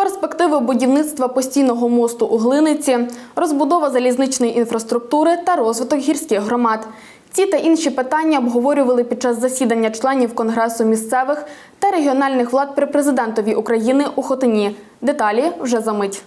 перспективи будівництва постійного мосту у Глиниці, розбудова залізничної інфраструктури та розвиток гірських громад. Ці та інші питання обговорювали під час засідання членів Конгресу місцевих та регіональних влад при президентові України у Хотині. Деталі вже за мить.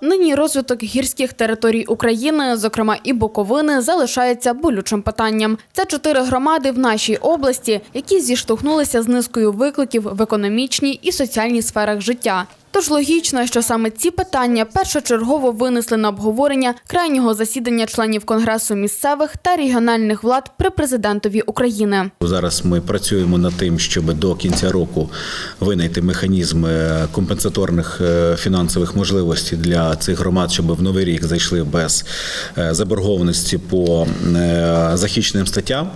Нині розвиток гірських територій України, зокрема і Буковини, залишається болючим питанням. Це чотири громади в нашій області, які зіштовхнулися з низкою викликів в економічній і соціальній сферах життя. Тож логічно, що саме ці питання першочергово винесли на обговорення крайнього засідання членів Конгресу місцевих та регіональних влад при президентові України. Зараз ми працюємо над тим, щоб до кінця року винайти механізм е, компенсаторних е, фінансових можливостей для цих громад, щоб в новий рік зайшли без е, заборгованості по захищеним статтям.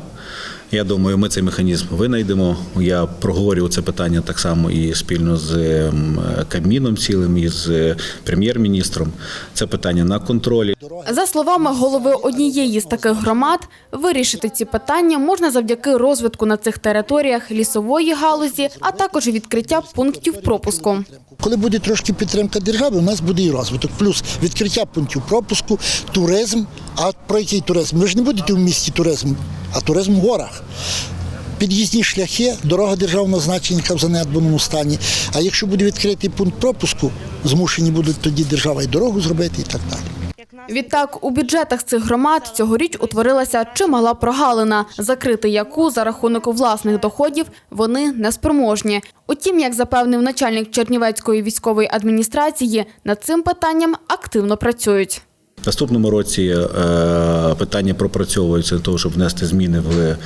Я думаю, ми цей механізм винайдемо. Я проговорював це питання так само і спільно з ем, Кабміном цілим, і з е, прем'єр-міністром. Це питання на контролі. За словами голови однієї з таких громад, вирішити ці питання можна завдяки розвитку на цих територіях лісової галузі, а також відкриття пунктів пропуску. Коли буде трошки підтримка держави, у нас буде і розвиток. Плюс відкриття пунктів пропуску, туризм. А про який туризм? Ви ж не будете в місті туризм, а туризм в горах. Під'їзні шляхи, дорога державного значення, яка в занедбаному стані. А якщо буде відкритий пункт пропуску, змушені будуть тоді держава і дорогу зробити і так далі. Відтак, у бюджетах цих громад цьогоріч утворилася чимала прогалина, закрити яку за рахунок власних доходів вони неспроможні. Утім, як запевнив начальник Чернівецької військової адміністрації, над цим питанням активно працюють. Наступному році е, питання пропрацьовується для того, щоб внести зміни в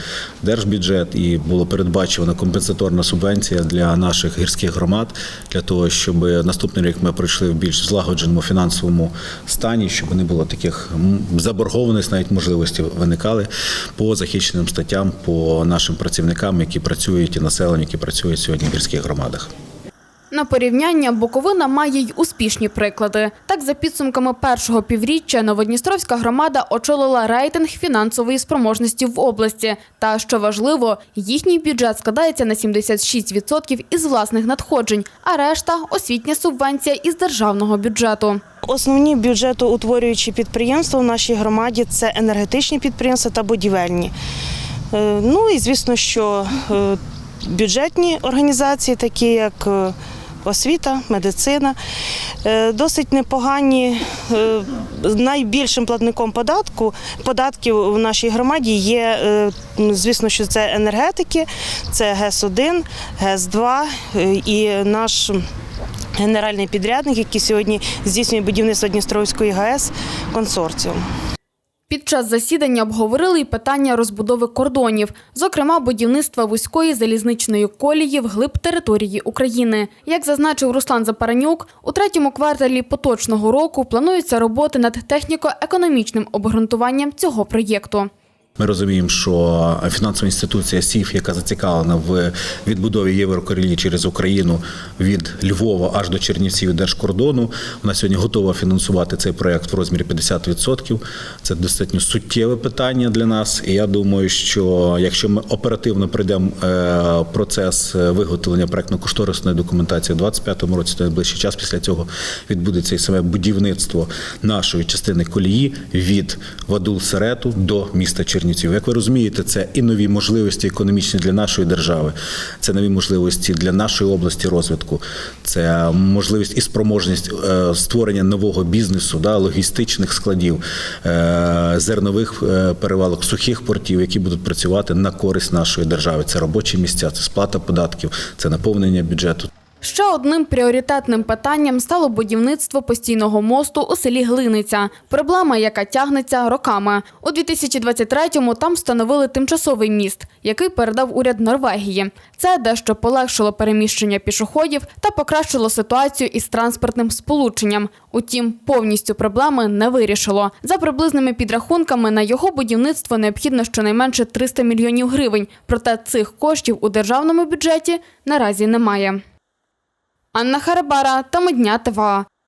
держбюджет, і було передбачена компенсаторна субвенція для наших гірських громад, для того, щоб наступний рік ми пройшли в більш злагодженому фінансовому стані, щоб не було таких м, заборгованостей, навіть можливості виникали по захищеним статтям, по нашим працівникам, які працюють і населенню, які працюють сьогодні в гірських громадах. На порівняння Буковина має й успішні приклади. Так, за підсумками першого півріччя Новодністровська громада очолила рейтинг фінансової спроможності в області. Та що важливо, їхній бюджет складається на 76% із власних надходжень, а решта освітня субвенція із державного бюджету. Основні бюджетоутворюючі підприємства в нашій громаді це енергетичні підприємства та будівельні. Е, Ну і звісно, що е, бюджетні організації, такі як е, освіта, медицина, е, досить непогані. Е, Найбільшим платником податку податків в нашій громаді є, е, ну, звісно, що це енергетики, це ГЕС-1, ГЕС-2 е, і наш генеральний підрядник, який сьогодні здійснює будівництво Дністровської ГАЕС консорціум. Під час засідання обговорили й питання розбудови кордонів, зокрема будівництва вузької залізничної колії вглиб території України. Як зазначив Руслан Запаранюк, у третьому кварталі поточного року плануються роботи над техніко-економічним обґрунтуванням цього проєкту. Ми розуміємо, що фінансова інституція СІФ, яка зацікавлена в відбудові єврокорілі через Україну від Львова аж до Чернівців держкордону, вона сьогодні готова фінансувати цей проект в розмірі 50%. Це достатньо суттєве питання для нас. І я думаю, що якщо ми оперативно пройдемо е, процес виготовлення проектно-кошторисної документації у 2025 році, то найближчий час після цього відбудеться і саме будівництво нашої частини колії від Вадул Серету до міста Чернівців. Як ви розумієте, це і нові можливості економічні для нашої держави, це нові можливості для нашої області розвитку, це можливість і спроможність е, створення нового бізнесу, да, логістичних складів, е, зернових е, перевалок, сухих портів, які будуть працювати на користь нашої держави. Це робочі місця, це сплата податків, це наповнення бюджету. Ще одним пріоритетним питанням стало будівництво постійного мосту у селі Глиниця. Проблема, яка тягнеться роками. У 2023-му там встановили тимчасовий міст, який передав уряд Норвегії. Це дещо полегшило переміщення пішоходів та покращило ситуацію із транспортним сполученням. Утім, повністю проблеми не вирішило. За приблизними підрахунками на його будівництво необхідно щонайменше 300 мільйонів гривень. Проте цих коштів у державному бюджеті наразі немає. Анна Харабара та Медня ТВА.